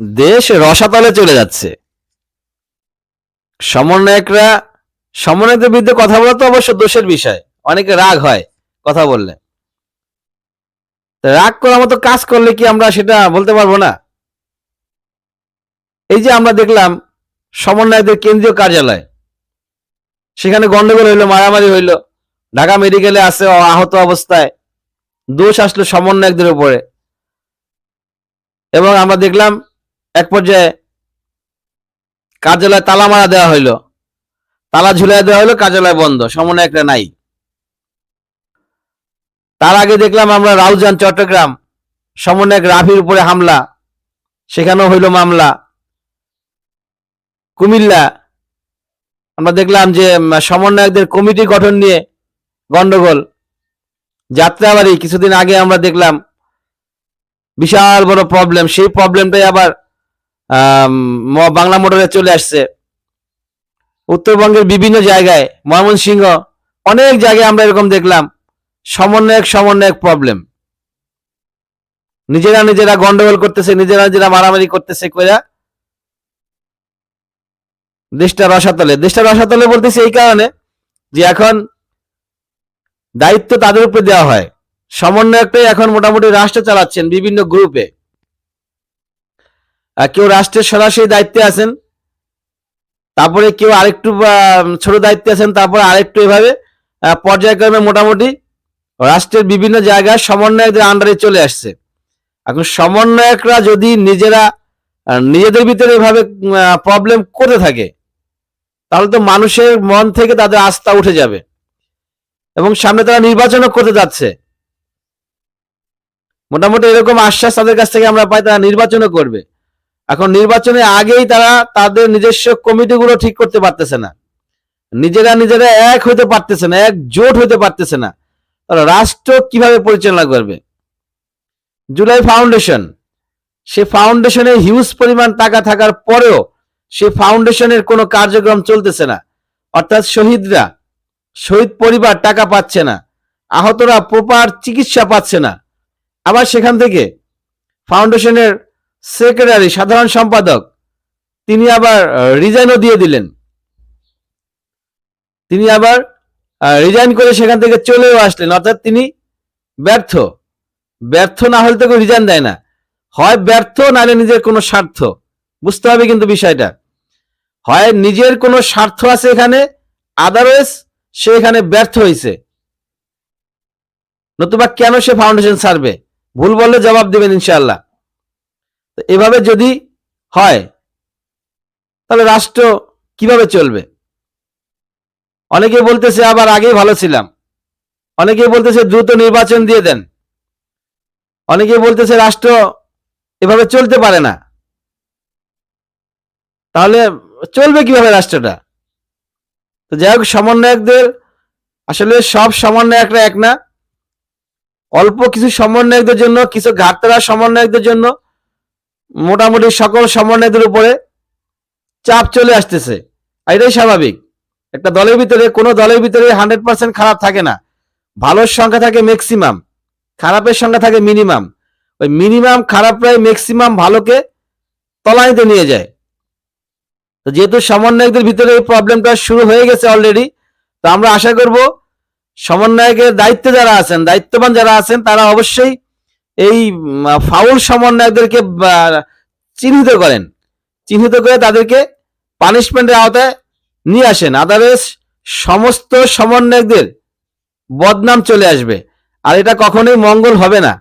দেশ রসাতলে চলে যাচ্ছে। সমন্বয়করা, সমন্বয়কদের বিরুদ্ধে কথা বলা তো অবশ্য দোষের বিষয়। অনেকে রাগ হয় কথা বললে। রাগ করার মতো কাজ করলে কি আমরা সেটা বলতে পারব না? এই যে আমরা দেখলাম সমন্বয়কদের কেন্দ্রীয় কার্যালয়। সেখানে গন্ডগোল হইল, মারামারি হইল, ঢাকা মেডিকেলে আছে আহত অবস্থায়। দোষ আসলো সমন্বয়কদের উপরে। এবং আমরা দেখলাম এক পর্যায়ে কার্যালয় তালা মারা দেওয়া হইল। তালা ঝুলাই দেওয়া হইল, কার্যালয় বন্ধ সমন্বয় একটা নাই। তার আগে দেখলাম আমরা রাউজান, চট্টগ্রাম, সমন্বয়ক রাফির উপরে হামলা, সেখানেও হইল মামলা। কুমিল্লা, আমরা দেখলাম যে সমন্বয়কদের কমিটি গঠন নিয়ে গন্ডগোল, যাত্রাবাড়ি, কিছুদিন আগে আমরা দেখলাম, বিশাল বড় প্রবলেম সেই প্রবলেমটাই আবার বাংলা মোটরে চলে আসছে। উত্তরবঙ্গের বিভিন্ন জায়গায় ময়মনসিংহ, অনেক জায়গায় আমরা এরকম দেখলাম, সমন্বয়ক সমন্বয়ক প্রবলেম নিজেরা নিজেরা গন্ডগোল করতেছে, নিজেরা নিজেরা মারামারি করতেছে কইরা দেশটা রসাতলে। দেশটা রসাতলে বলতেছে এই কারণে যে এখন দায়িত্ব তাদের উপরে দেওয়া হয়। সমন্বয়কটাই এখন মোটামুটি রাষ্ট্র চালাচ্ছেন বিভিন্ন গ্রুপে কেউ রাষ্ট্রের সরাসরি দায়িত্বে আছেন, তারপরে কেউ আরেকটু ছোট দায়িত্বে আছেন, তারপরে আরেকটু এভাবে পর্যায়ক্রমে মোটামুটি রাষ্ট্রের বিভিন্ন জায়গায় সমন্বয়কদের আন্ডারে চলে আসছে। এখন সমন্বয়করা যদি নিজেরা নিজেদের ভিতরে এভাবে প্রবলেম করতে থাকে, তাহলে তো মানুষের মন থেকে তাদের আস্থা উঠে যাবে এবং সামনে তারা নির্বাচনও করতে যাচ্ছে। মোটামুটি এরকম আশ্বাস তাদের কাছ থেকে আমরা পাই, তারা নির্বাচনও করবে। এখন নির্বাচনের আগেই তারা তাদের নিজস্ব কমিটিগুলো ঠিক করতে পারতেছে না। নিজেরা নিজেরা এক হইতে পারতেছে না, এক জোট হইতে পারতেছে না। রাষ্ট্র কীভাবে পরিচালনা করবে? জুলাই ফাউন্ডেশন, সে ফাউন্ডেশনে হিউজ পরিমাণ টাকা থাকার পরেও সে ফাউন্ডেশনের কোনো কার্যক্রম চলতেছে না। অর্থাৎ শহীদরা, শহীদ পরিবার টাকা পাচ্ছে না, আহতরা প্রপার চিকিৎসা পাচ্ছে না। আবার সেখান থেকে ফাউন্ডেশনের সেক্রেটারি, সাধারণ সম্পাদক। তিনি আবার রিজাইনও দিয়ে দিলেন। তিনি আবার রিজাইন করে সেখান থেকে চলেও আসলেন। অর্থাৎ তিনি ব্যর্থ। ব্যর্থ না হলে তো কেউ রিজাইন দেয় না। হয় ব্যর্থ, নাহলে নিজের কোনো স্বার্থ। বুঝতে হবে কিন্তু বিষয়টা। হয় নিজের কোনো স্বার্থ আছে এখানে আদারওয়াইজ সে এখানে ব্যর্থ হয়েছে নতুবা কেন সে ফাউন্ডেশন ছাড়বে? ভুল বললে জবাব দিবেন ইনশাআল্লাহ। তো এভাবে যদি হয়, তাহলে রাষ্ট্র কীভাবে চলবে? অনেকে বলতেছে, আবার আগেই ভালো ছিলাম। অনেকে বলতেছে, দ্রুত নির্বাচন দিয়ে দেন। অনেকে বলতেছে, রাষ্ট্র এভাবে চলতে পারে না। তাহলে চলবে কীভাবে রাষ্ট্রটা? তো যাই হোক, সমন্বয়কদের, আসলে সব সমন্বয়করা এক না। অল্প কিছু সমন্বয়কদের জন্য, কিছু ঘাটতারা সমন্বয়কদের জন্য মোটামুটি সকল সমন্বয়কদের উপরে চাপ চলে আসতেছে। এটাই স্বাভাবিক। একটা দলের ভিতরে, কোনো দলের ভিতরে হান্ড্রেড পার্সেন্ট খারাপ থাকে না। ভালোর সংখ্যা থাকে ম্যাক্সিমাম খারাপের সংখ্যা থাকে মিনিমাম ওই মিনিমাম খারাপরাই ম্যাক্সিমাম ভালোকে তলানিতে নিয়ে যায়। তো যেহেতু সমন্বয়কদের ভিতরে এই প্রবলেমটা শুরু হয়ে গেছে অলরেডি তো আমরা আশা করব সমন্বয়কের দায়িত্বে যারা আছেন, দায়িত্ববান যারা আছেন, তারা অবশ্যই এই ফাউল সমন্বয়কদেরকে চিহ্নিত করেন। চিহ্নিত করে তাদেরকে পানিশমেন্টের আওতায় নিয়ে আসেন। আদারওয়াইজ সমস্ত সমন্বয়কদের বদনাম চলে আসবে। আর এটা কখনোই মঙ্গল হবে না।